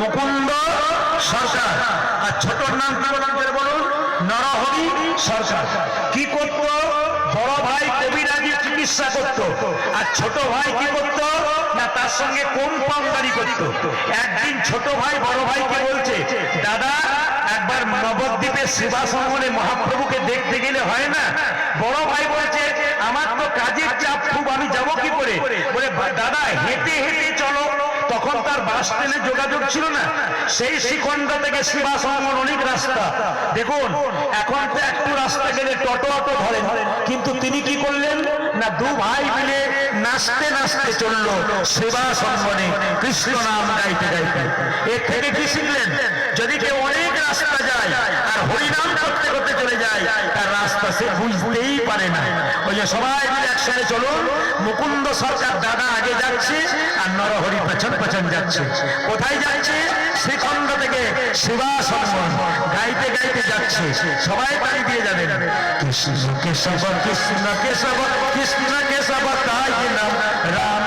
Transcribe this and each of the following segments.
মুকুন্দ সরকার। আর ছোটর নাম কি বলুন বলুন? নরহরি সরকার। কি করত? বড় ভাই কবিরাজি চিকিৎসা করত। আর ছোট ভাই কি করত? না, তার সঙ্গে কম্পাউন্ডারি করত। একদিন ছোট ভাই বড় ভাইকে বলছে, দাদা, একবার নবদ্বীপের সেবা সঙ্গনে মহাপ্রভুকে দেখতে গেলে হয় না? বড় ভাই বলছে, আমার তো কাজের চাপ, খুব আমি যাব কি করে? বলে, দাদা, হেঁটে হেঁটে চলো। তখন তার বাস ট্রেনে যোগাযোগ ছিল না। সেই শিখন্ডা থেকে সেবা সঙ্গন অনেক রাস্তা। দেখুন, এখন তো একটু রাস্তা গেলে টোটো অটো ধরেন কিন্তু তিনি কি করলেন? না, দু ভাই মিলে নাচতে নাচতে চলল। সেবা সঙ্গনে কৃষ্ণ নাম গাইতে গাইতে। এর থেকে কি শিখলেন? যদি কেউ অনেক রাস্তা যায় আর হরিনাম করতে করতে চলে যায়, তার রাস্তা সে বুঝতেই পারে না। ওই যে সবাই মিলে একসাথে চলুন, মুকুন্দ সরকার দাদা আগে যাচ্ছে, আর নরহরি পেছন পেছন যাচ্ছে। কোথায় যাচ্ছে? শ্রীখণ্ড থেকে শিবা সন্মন, গাইতে গাইতে যাচ্ছে। সবাই তালি দিয়ে যাবেন। কৃষ্ণ কেশব কৃষ্ণ কেশব কৃষ্ণ কেশব, তাই নাম রাম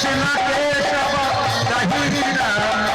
কৃষ্ণ কেশব তাহি রাম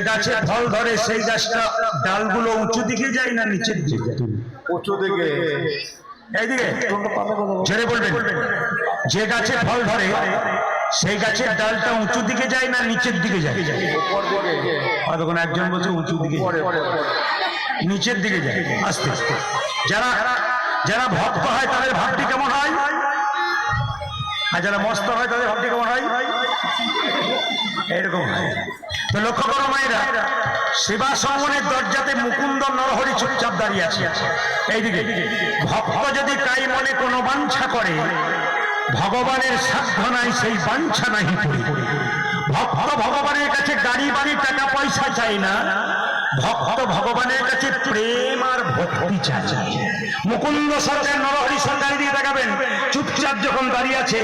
গাছে ফল ধরে সেই গাছটা ডালগুলো উঁচু দিকে যায় না নিচের দিকে উঁচু দিকে। এইদিকে? ছেড়ে বলবেন। যে গাছে ফল ধরে সেই গাছের ডালটা উঁচু দিকে যায় না নিচের দিকে যায়? তখন একজন বলছে উঁচু দিকে নিচের দিকে যায়। আস্তে আস্তে। যারা যারা ভক্ত হয় তাদের ভাবটি কেমন হয়? আর যারা মস্ত হয় তাদের ভাবটি কেমন হয়? এরকম হয়। লক্ষ্য করো মায়েরা সেবা সমনের দরজাতে মুকুন্দ নরহরি চুপচাপ দাঁড়িয়ে আছে। এইদিকে, ভক্ত যদি তাই মনে কোনো বাঞ্ছা করে, ভগবানের সাধ্য নাই, সেই বাঞ্ছা নাহি ভক্ত ভগবানের কাছে গাড়ি বাড়ি টাকা পয়সা চাই না ভক্ত ভগবানের কাছে প্রেম আর ভক্তি চায় মুকুন্দ সরকার, নরহরি সরকার দিয়ে দেখাবেন চুপচাপ যখন দাঁড়িয়ে আছে,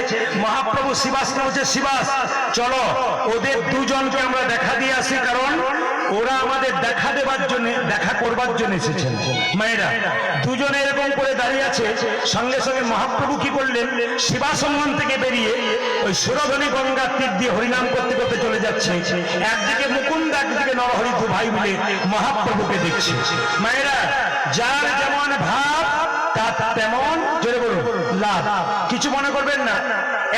মহাপ্রভু শিবাস বলছে, শিবাস, চলো, ওদের দুজনকে আমরা দেখা দিয়ে আসি, কারণ ওরা আমাদের দেখা দেবার জন্য, দেখা করবার জন্য এসেছেন। মায়েরা, দুজনে এরকম করে দাঁড়িয়ে আছে, সঙ্গে সঙ্গে মহাপ্রভু কি করলেন? শিবাসম্মান থেকে বেরিয়ে ওই সুরধনী গঙ্গার তীর দিয়ে হরিনাম করতে করতে চলে যাচ্ছে। একদিকে মুকুন্দ, একদিকে নরহরি দু ভাই মিলে মহাপ্রভুকে দেখছে। মায়েরা, যার যেমন ভাব, তার তেমন, জোরে বলুন, লাভ। কিছু মনে করবেন না?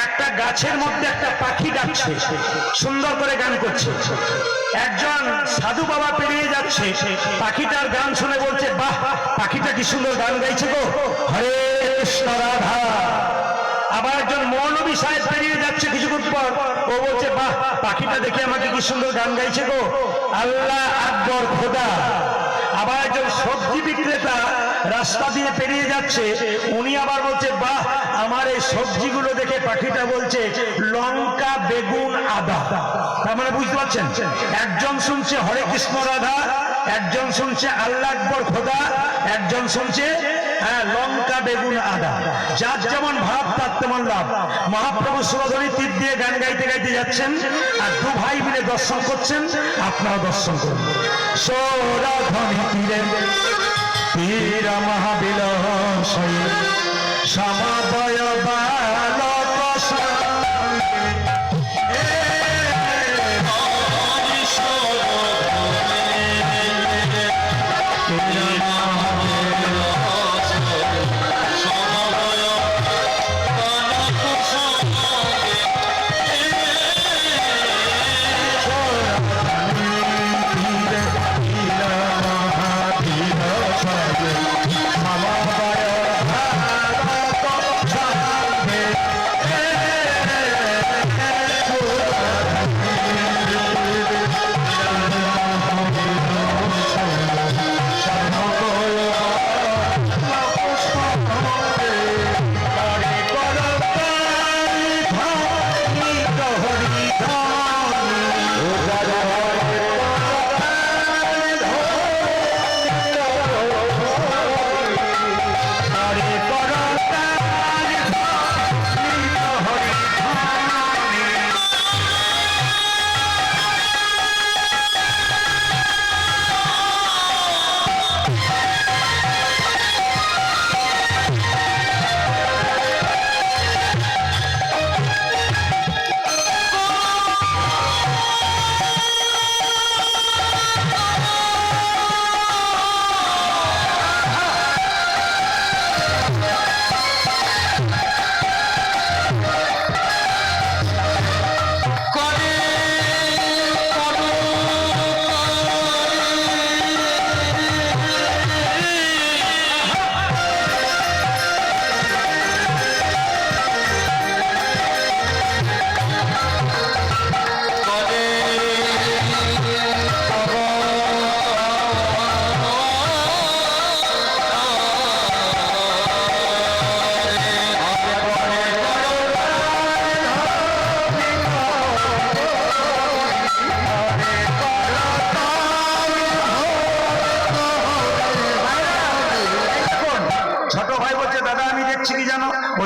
একটা গাছের মধ্যে একটা পাখি ডাকছে, সুন্দর করে গান করছে। একজন সাধু বাবা পেরিয়ে যাচ্ছে, পাখিটার গান শুনে বলছে, বাহ, পাখিটা কি সুন্দর গান গাইছে গো। হরে কৃষ্ণ রাধা। আবার একজন মৌলবী সাহেব পেরিয়ে যাচ্ছে কিছুক্ষণ পর, ও বলছে, বাহ, পাখিটা দেখে আমাকে কি সুন্দর গান গাইছে গো। আল্লাহ আকবর খোদা। আবার একজন সবজি বিক্রেতা রাস্তা দিয়ে পেরিয়ে যাচ্ছে। উনি আবার বলছে, বাহ, আমার এই সবজিগুলো দেখে পাখিটা বলছে, লঙ্কা, বেগুন, আদা। তার মানে বুঝতে পারছেন? একজন শুনছে হরে কৃষ্ণ রাধা, একজন শুনছে আল্লাহ আকবর খোদা, একজন শুনছে হ্যাঁ লঙ্কা, বেগুন, আদা। যার যেমন ভাব, তার তেমন লাভ। মহাপ্রভু সুরধনী তীর দিয়ে গান গাইতে গাইতে যাচ্ছেন আর দু ভাই মিলে দর্শন করছেন। আপনারা দর্শন করুন। সৌরাধনী তীরে তীর মহাবিল সমবয়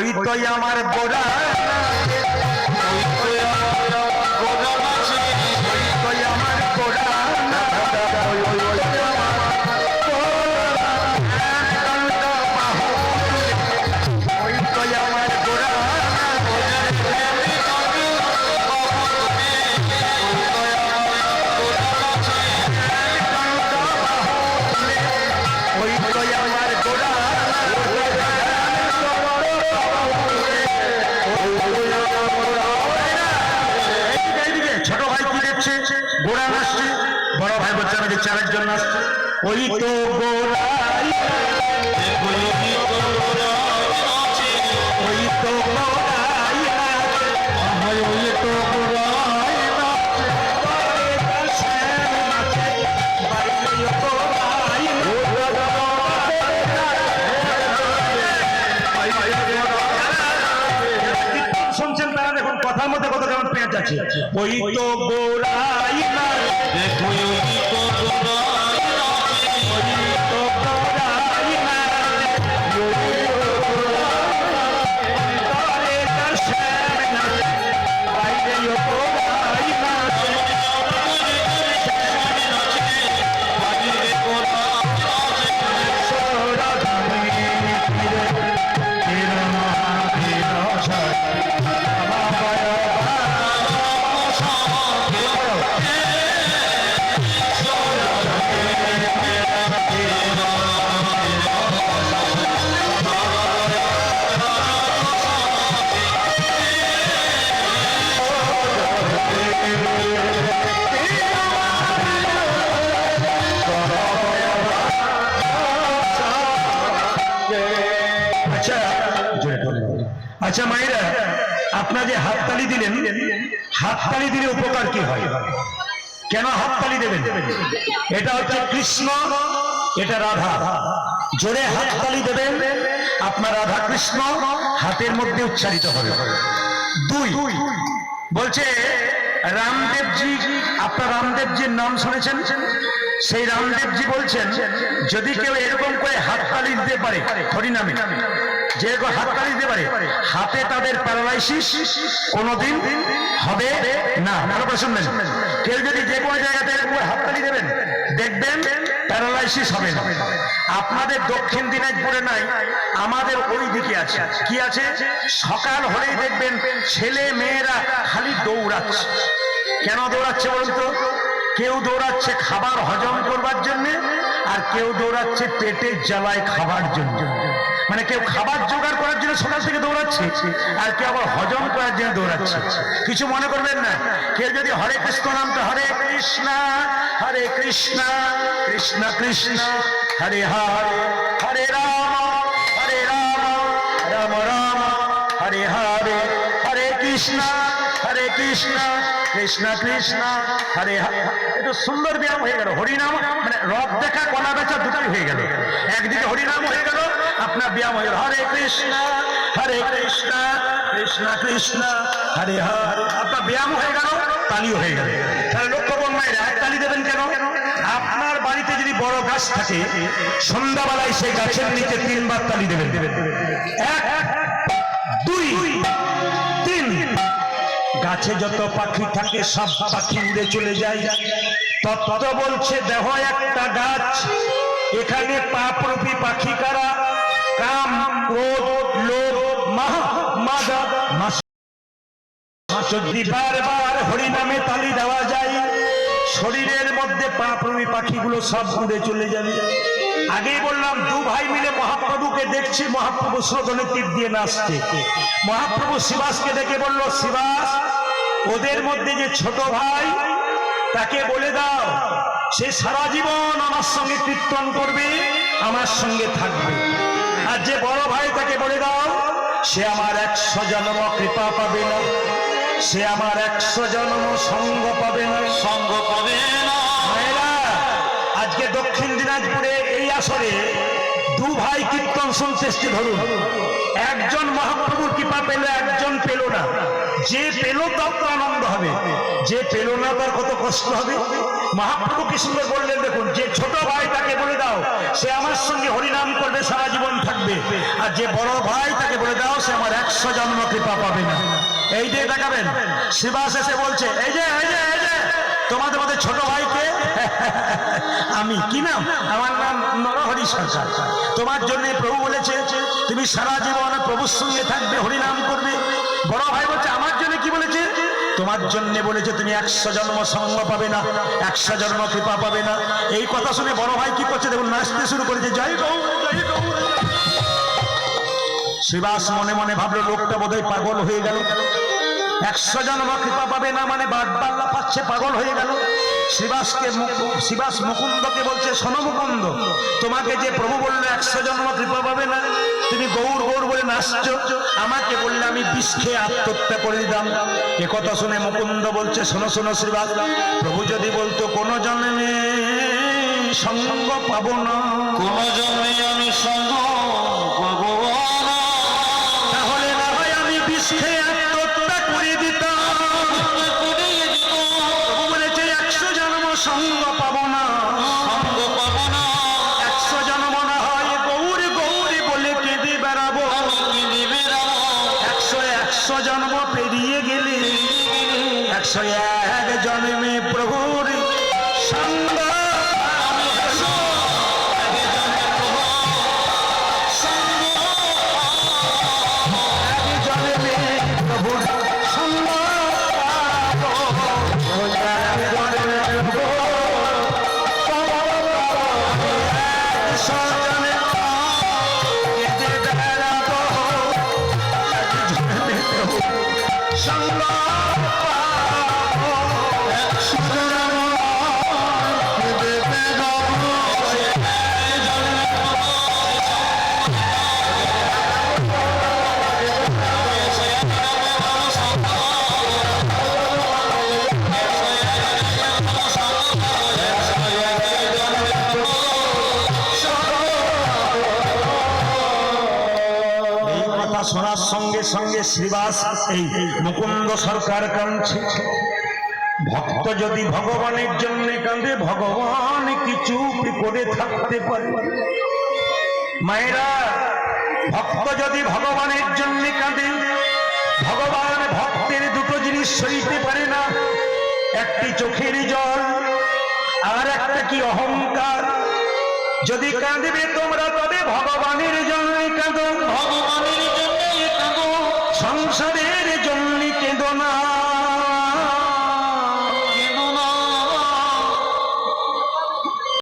ওই তো আমার গোড়া ওই তো আমার ভাই ছাড়ার জন্য আসছে। ওই তো গোড়াই ওই তো ওই তো আছে। ওই তো গোড়াই দেখো ওই তো গোড়াই আচ্ছা মায়েরা, আপনার যে হাততালি দিলেন, হাততালি দিলে উপকার কি হয়? কেন হাততালি দেবেন? এটা হচ্ছে কৃষ্ণ, এটা রাধা। জোরে হাততালি দেবেন, আপনার রাধা কৃষ্ণ হাতের মধ্যে উচ্চারিত হবে। দুই, বলছে, রামদেবজি, আপনার রামদেবজির নাম শুনেছেন? সেই রামদেবজি বলছেন, যদি কেউ এরকম করে হাততালি দিতে পারে, হরিনামে যে হাততালি দিতে পারে, হাতে তাদের প্যারালাইসিস কোনোদিন হবে না। ভালো করে শুনবেন। কেউ যদি যে কোনো জায়গাতে হাততালি দেবেন, দেখবেন প্যারালাইসিস হবে না। আপনাদের দক্ষিণ দিনাজপুরে নাই, আমাদের ওই দিকে আছে। কি আছে? সকাল হলেই দেখবেন ছেলে মেয়েরা খালি দৌড়াচ্ছে। কেন দৌড়াচ্ছে বলুন তো? কেউ দৌড়াচ্ছে খাবার হজম করবার জন্য আর কেউ দৌড়াচ্ছে পেটের জ্বালায় খাবার জন্য। মানে কেউ খাবার জোগাড় করার জন্য সকাল থেকে দৌড়াচ্ছে আর কেউ আবার হজম করার জন্য দৌড়াচ্ছে। কিছু মনে করবেন না? কেউ যদি হরে কৃষ্ণ নামটা হরে কৃষ্ণ হরে কৃষ্ণ কৃষ্ণ কৃষ্ণ, হরে হরে হরে রাম হরে রাম রাম রাম, হরে হরে হরে কৃষ্ণ হরে কৃষ্ণ কৃষ্ণ কৃষ্ণ, হরে হরে একটু সুন্দর ব্যায়াম হয়ে গেল। হরিনাম মানে রথ দুটোই হয়ে গেল। একদিকে হরিনাম হয়ে গেল, আপনার ব্যায়াম হয়ে গেল। হরে কৃষ্ণ হরে কৃষ্ণ কৃষ্ণ কৃষ্ণ, হরে হরে। আপনার ব্যায়াম হয়ে গেল, তালিও হয়ে গেল। তাহলে লক্ষ্য করুন মায়ের, এক তালি দেবেন কেন? আপনার বাড়িতে যদি বড় গাছ থাকে, সন্ধ্যাবেলায় সেই গাছের নিচে তিনবার তালি দেবেন। এক, দুই, তিন। গাছে যত পাখি থাকে, সব পাখি উড়ে চলে যায়। তত বলছে, দেহ একটা গাছ এখানে পাপরূপী পাখি কারা কাম, ক্রোধ, লোভ, মাহ, মাদা যদি বারবার হরিনামে তালি দেওয়া যায়। শরীরের মধ্যে পাপরূপী পাখিগুলো সব উড়ে চলে যাবে। আগেই বললাম, দু ভাই মিলে মহাপ্রভুকে দেখছি, মহাপ্রভু শ্রোধনে তীর দিয়ে নাচছে। মহাপ্রভু শিবাসকে ডেকে বলল, শিবাস, ওদের মধ্যে যে ছোট ভাই, তাকে বলে দাও সে সারা জীবন আমার সঙ্গে কীর্তন করবে আমার সঙ্গে থাকবে। আর যে বড় ভাই তাকে বলে দাও সে আমার একশো জন্ম কৃপা পাবে না। সে আমার একশো জন্ম সঙ্গ পাবে না। সঙ্গ পাবে না। আজকে দক্ষিণ দিনাজপুরে এই আসরে ভাই কীর্তন শুনতে ধরুন। একজন মহাপ্রভুর কৃপা পেল একজন পেল না। যে পেল তার তো আনন্দ হবে। যে পেল না তার কত কষ্ট হবে। মহাপ্রভু কি সুন্দর বললেন দেখুন, যে ছোট ভাই তাকে বলে দাও, সে আমার সঙ্গে হরিনাম করবে, সারা জীবন থাকবে। আর যে বড় ভাই তাকে বলে দাও, সে আমার একশো জন্ম কৃপা পাবে না। এই যে দেখাবেন শিবাস এসে বলছে, এই যে এই যে এই যে তোমাদের মধ্যে ছোট ভাইকে? আমি, কি নাম? আমার নাম নরহরি সরকার। তোমার জন্য প্রভু বলেছে, তুমি সারা জীবন প্রভুর সঙ্গে থাকবে, হরিনাম করবে। বড় ভাই বলছে, আমার জন্য কি বলেছে? তোমার জন্য বলেছে, তুমি একশো জন্ম সঙ্গ পাবে না, একশো জন্ম কৃপা পাবে না। এই কথা শুনে বড় ভাই কি করছে? দেখুন, নাচতে শুরু করেছে, জয় গৌ শিবাস মনে মনে ভাবলো, লোকটা বোধহয় পাগল হয়ে গেল। একশো জন্ম কৃপা পাবে না মানে বাগবাল্লা পাচ্ছে, পাগল হয়ে গেল। শিবাসকে শিবাস মুকুন্দকে বলছে, শোনো মুকুন্দ, তোমাকে যে প্রভু বলল একশো জন্ম কৃপা পাবে না, তুমি গৌর গৌর বলে নাচছো। আমাকে বললে আমি বিষ খেয়ে আত্মহত্যা করে দিতাম। এ কথা শুনে মুকুন্দ বলছে, শোনো শোনো শিবাস, প্রভু যদি বলতো, কোনো জন্মে সঙ্গ পাবো না। কোন জন্মে আমি সঙ্গ সঙ্গে শ্রীবাস এই মুকুন্দ সরকার কাঁদছে। ভক্ত যদি ভগবানের জন্য কাঁদে, ভগবান কিছু করে থাকতে পারে। মায়েরা, ভক্ত যদি ভগবানের জন্য কাঁদে, ভগবান ভক্তের দুটো জিনিস সইতে পারে না। একটি চোখের জল, আর একটা কি অহংকার? যদি কাঁদবে তোমরা তবে ভগবানের জন্য কাঁদো। ভগবানের জন্য সংসারের জন্য কেঁদো না